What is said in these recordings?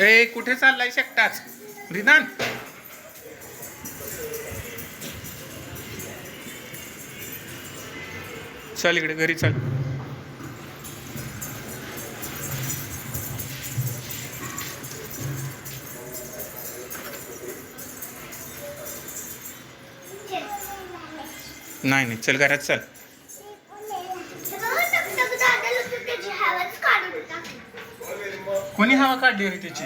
ए कुठे चाललाय एकटाच रिदान? चल इकडे घरी चल. नाही नाही चल घरात चल. कोणी हवा काढली रे त्याची?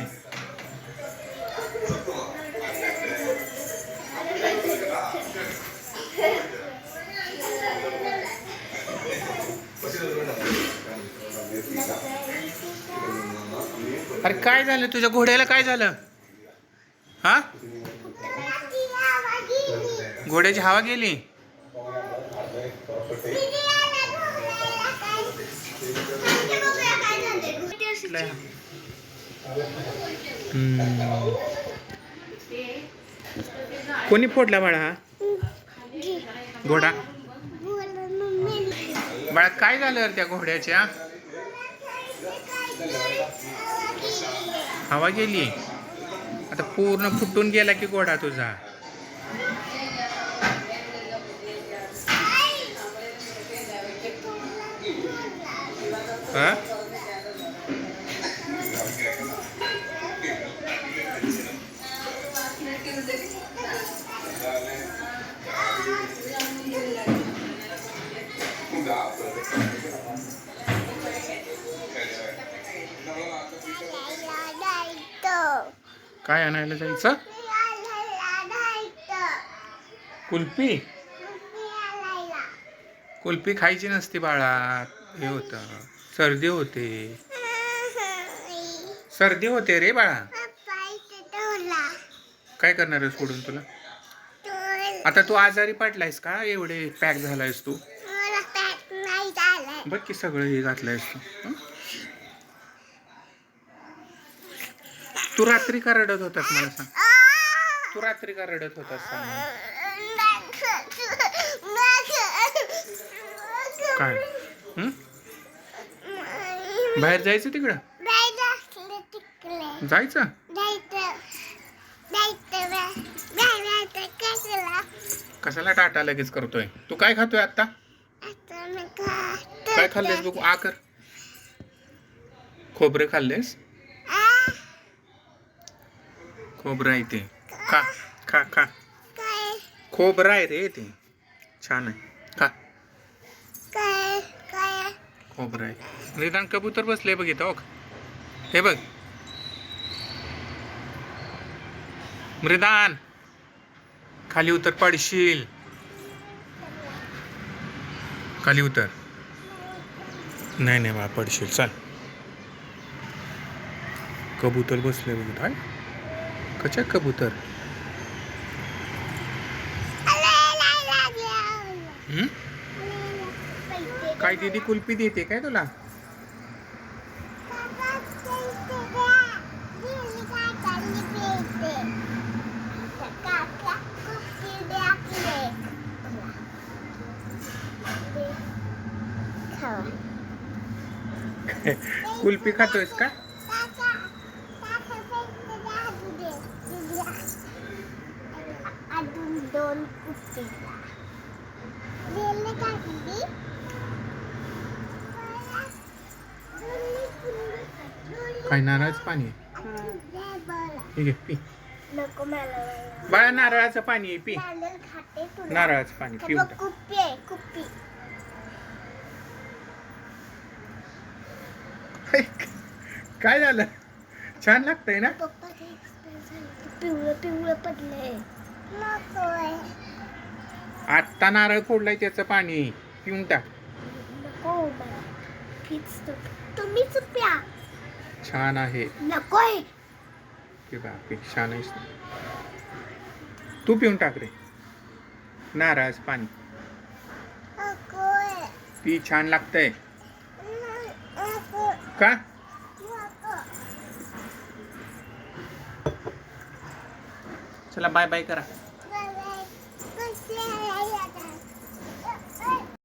अरे काय झालं? तुझ्या घोड्याला काय झालं? हा? घोड्याची हवा गेली. कोणी फोडला बाळा हा? घोडा. बाळा काय झालं त्या घोड्याच्या? हवा गेली. आता पूर्ण फुटून गेला की घोडा तुझा. हा? काय आणायला जायचं? कुल्फी? कुल्फी खायची नसती बाळा. हे होतं. सर्दी होते. सर्दी होते रे बाळा. काय करणार आहेस सोडून तुला? आता तू आजारी पडलायस का? एवढे पॅक झालायस तू? बघ की सगळं हे घातलंयस तू. तू रात्री का रडत होतास मला सांग? तू रात्री का रडत होतास सांग काय? बाहेर जायचं तिकडं? जायचं? कशाला टाटा लगेच करतोय? तू काय खातोय आता काय खाल्लेस बघू? आ कर. खोबरे खाल्लेस? खोबरं आहे ते. खा खा खा. खोबरं आहे रे ते. छान आहे. खा. खोबरं आहे. निदान कबूतर बसले बघ इथं हो ओक हे बघ. मृदान. खाली उतर पडशील. खाली उतर. नाही नाही बा पडशील. चाल. कबूतर बसले बघ काय कशा कबूतर? काय दिदी कुल्फी देते काय तुला? कुल्फी खातोयस का? दोन कुस्ती दिले का दिदी? काय नारळाचं पाणी आहे. हे घे पी. नको मला बाळा नारळाचं पाणी आहे पी. नारळ खाते तुला. नारळाचं पाणी हे पिऊन बघ, टाक. कुप्पी आहे कुप्पी. काय झालं? छान लागतंय ना? पप्पा पिवळं पिवळं पडलंय. आत्ता नारळ फोडलाय त्याचं पाणी. पिऊन टाक. नको तुम्हीच प्या. छान आहे. नकोय. की बापरे छान आहेस तू. पिऊन टाक रे. नारळाचं पाणी. पी छान लागतंय. नको. का नको चला बाय बाय करा.